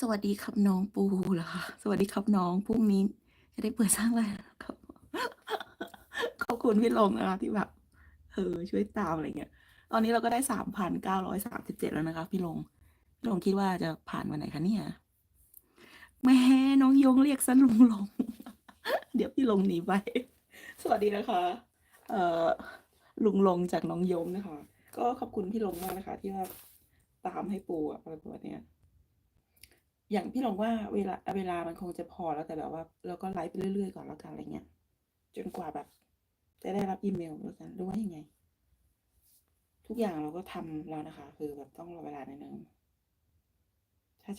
สวัสดีครับน้องปูเหรอคะสวัสดีครับน้องพรุ่งนี้ จะได้เปิดสร้างรายแล้วครับขอบคุณพี่ลงนะคะที่แบบเออช่วยตามอะไรเงี้ย ตอนนี้เราก็ได้สามพันเก้าร้อยสามสิบเจ็ดแล้วนะคะพี่ลงพี่ลงคิดว่าจะผ่านวันไหนคะเนี่ยแม่น้องยงเรียกซะลุงลง เดี๋ยวพี่ลงหนีไป สวัสดีนะคะ เอ่อลุงลงจากน้องยงนะคะ ก็ขอบคุณพี่ลงมากนะคะ ที่ว่าตามให้ปูอะอะไรประมาณเนี้ย อย่างพี่ลงว่าเวลาเวลามันคงจะพอแล้วแต่แบบว่าเราก็ไลฟ์ไปเรื่อยๆก่อนแล้วกันอะไรเงี้ยจนกว่าแบบ จะได้รับอีเมลแล้วกันหรือว่ายังไง ทุกอย่างเราก็ทำแล้วนะคะ คือแบบต้องรอเวลาหน่อยนึง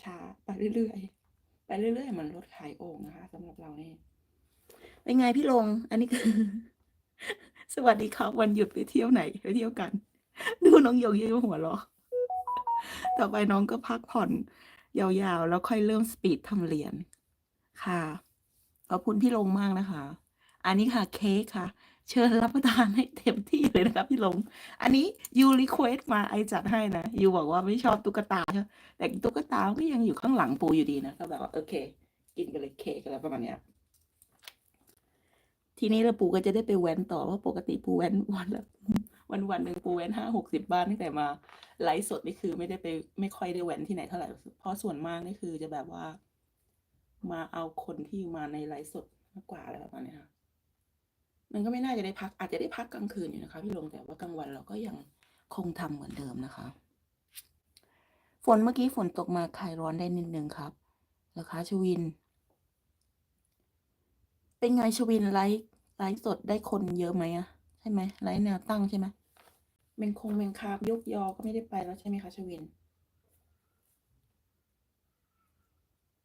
ช้าๆไปเรื่อยๆไปเรื่อยๆเหมันรถขายโอ่งนะคะสำหรับเราเนี่ยเป็นไงพี่ลง อันนี้คือ สวัสดีครับวันหยุดไปเที่ยวไหนไปเที่ยวกัน ดูน้องโยงยิ้มหัวเราะต่อไปน้องก็พักผ่อน ยาวๆ แล้วค่อยเริ่มสปีดทำเหรียญค่ะ ขอบคุณพี่ลงมากนะคะ อันนี้ค่ะเค้กค่ะ เชิญรับประทานให้เต็มที่เลยนะคะพี่ลง อันนี้ยูรีเควสมาไอจัดให้นะยูบอกว่าไม่ชอบตุ๊กตาใช่ไหมแต่ตุ๊กตาก็ยังอยู่ข้างหลังปูอยู่ดีนะก็แบบว่าโอเค กินไปเลยเค้กอะไรประมาณเนี้ยทีนี้เราปูก็จะได้ไปแว้นต่อว่าะปกติปูแว้นวันละ วันวันหนึ่งปูแว้นห้าหกสิบบ้านตั้งแต่มาไลฟ์สดนี่คือไม่ได้ไปไม่ค่อยได้แว้นที่ไหนเท่าไหร่เพราะส่วนมากนี่คือจะแบบว่า มาเอาคนที่มาในไลฟ์สดมากกว่าอะไรประมาณนี้ค่ะมันก็ไม่น่าจะได้พัก อาจจะได้พักกลางคืนอยู่นะคะ พี่ลงแต่ว่ากลางวันเราก็ยังคงทำเหมือนเดิมนะคะ ฝนเมื่อกี้ฝนตกมาคลายร้อนได้นิดนึงครับราคาชวิน เป็นไงชวินไลฟ์ไลฟ์สดได้คนเยอะไหมอะ ช่ไหมไลฟ์แนวตั้งใช่ไหมเมงคงเมงคาบยกยอก็ไม่ได้ไปแล้วใช่ไหมคะชวิน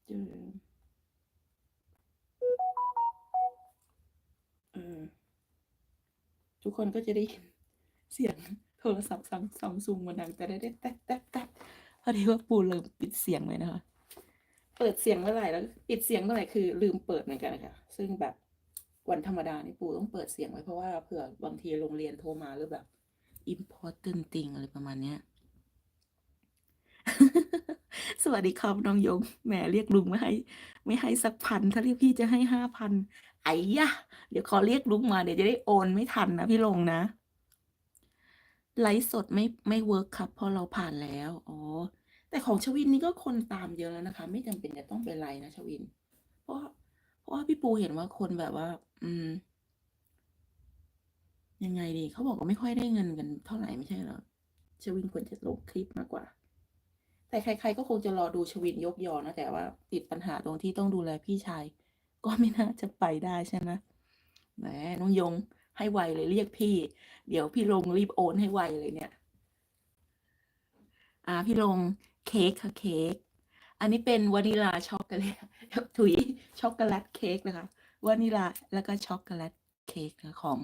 จอเออทุกคนก็จะได้ยินเสียงโทรศัพท์ซัมซัมซุงมันดังแต่ได้แต๊กแต๊กแต๊พอดีว่าปูลืมปิดเสียงเลยนะคะ เปิดเสียงเมื่อไหร่แล้ว ปิดเสียงเมื่อไหร่คือลืมเปิดเหมือนกันนะคะซึ่งแบบ วันธรรมดานี่ปูต้องเปิดเสียงไว้เพราะว่าเผื่อบางทีโรงเรียนโทรมาหรือแบบ important thing อะไรประมาณเนี้ย สวัสดีครับน้องยงแหมเรียกลุงไม่ให้ ไม่ให้สักพันถ้าเรียกพี่จะให้ห้าพันไอ้ยะ เดี๋ยวขอเรียกลุงมาเดี๋ยวจะได้โอนไม่ทันนะพี่ลงนะไลฟ์สดไม่ไม่เวิร์กครับเพราะเราผ่านแล้วอ๋อแต่ของชวินนี่ก็คนตามเยอะแล้วนะคะ ไม่จำเป็นจะต้องไปไลฟ์นะชวิน เพราะเพราะว่าพี่ปูเห็นว่าคนแบบว่า อืม ยังไงดี เขาบอกว่าไม่ค่อยได้เงินกันเท่าไหร่ไม่ใช่เหรอ ชวินควรจะลงคลิปมากกว่า แต่ใคร ๆ ก็คงจะรอดูชวินยกยอนะ แต่ว่าติดปัญหาตรงที่ต้องดูแลพี่ชาย ก็ไม่น่าจะไปได้ใช่ไหมแหมน้องยงให้ไวเลยเรียกพี่ เดี๋ยวพี่ลงรีบโอนให้ไวเลยเนี่ย อ่า พี่ลงเค้กค่ะเค้ก อันนี้เป็นวานิลาช็อกโกแลตถุยช็อกโกแลตเค้กนะคะ วานิลาแล้วก็ช็อกโกแลตเค้กนะของ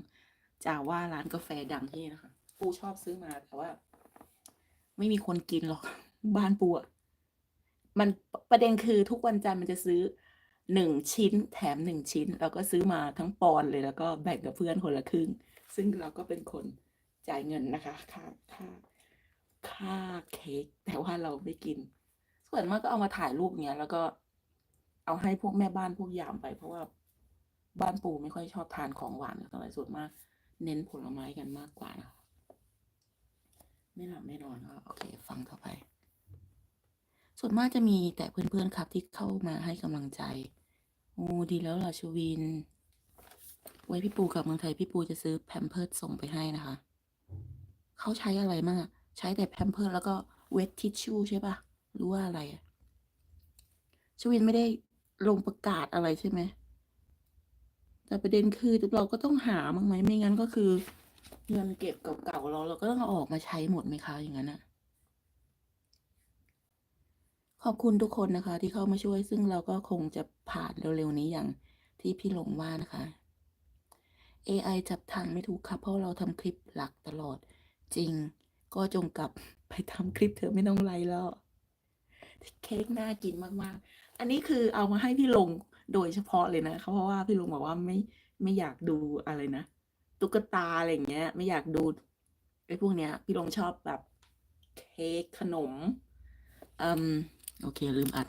จาว่าร้านกาแฟดังที่นะคะปูชอบซื้อมาแต่ว่า ไม่มีคนกินหรอก บ้านปูอะมันประเด็นคือทุกวันจันทร์มันจะซื้อหนึ่งชิ้นแถมหนึ่งชิ้นแล้วก็ซื้อมาทั้งปอนเลยแล้วก็แบ่งกับเพื่อนคนละครึ่ง ซึ่งเราก็เป็นคนจ่ายเงินนะคะ ค่าค่าค่าเค้กแต่ว่าเราไม่กิน ส่วนมากก็เอามาถ่ายรูปเนี้ยแล้วก็เอาให้พวกแม่บ้านพวกยามไปเพราะว่า บ้านปู่ไม่ค่อยชอบทานของหวานเท่าไหร่ส่วนมาก เน้นผลไม้กันมากกว่านะไม่หลับไม่นอนก็โอเค ฟังต่อไป ส่วนมากจะมีแต่เพื่อนๆครับที่เข้ามาให้กำลังใจโอ้ดีแล้วล่ะชวิน ไว้พี่ปูกลับเมืองไทยพี่ปูจะซื้อแพมเพิร์ดส่งไปให้นะคะ เขาใช้อะไรมากใช้แต่แพมเพิร์ดแล้วก็เวททิชชู่ใช่ปะหรือว่าอะไรชวินไม่ได้ลงประกาศอะไรใช่ไหม แต่ประเด็นคือเราก็ต้องหาบ้างไหมไม่งั้นก็คือเงินเก็บเก่าๆเราเราก็ต้องเอาออกมาใช้หมดไหมคะอย่างนั้นอะขอบคุณทุกคนนะคะ ที่เข้ามาช่วยซึ่งเราก็คงจะผ่านเร็วๆนี้อย่างที่พี่หลงว่านะคะ AI จับทางไม่ถูกครับเพราะเราทำคลิปหลักตลอด จริง ก็จงกลับไปทำคลิปเธอะไม่ต้องไลฟ์แล้ว เค้กน่ากินมากๆ อันนี้คือเอามาให้พี่หลง โดยเฉพาะเลยนะเพราะว่าพี่ลุงบอกว่าไม่ไม่อยากดูอะไรนะตุ๊กตาอะไรอย่างเงี้ย ไม่อยากดูไอ้พวกเนี้ย พี่ลุงชอบแบบเค้กขนมอืมโอเค ลืมอัด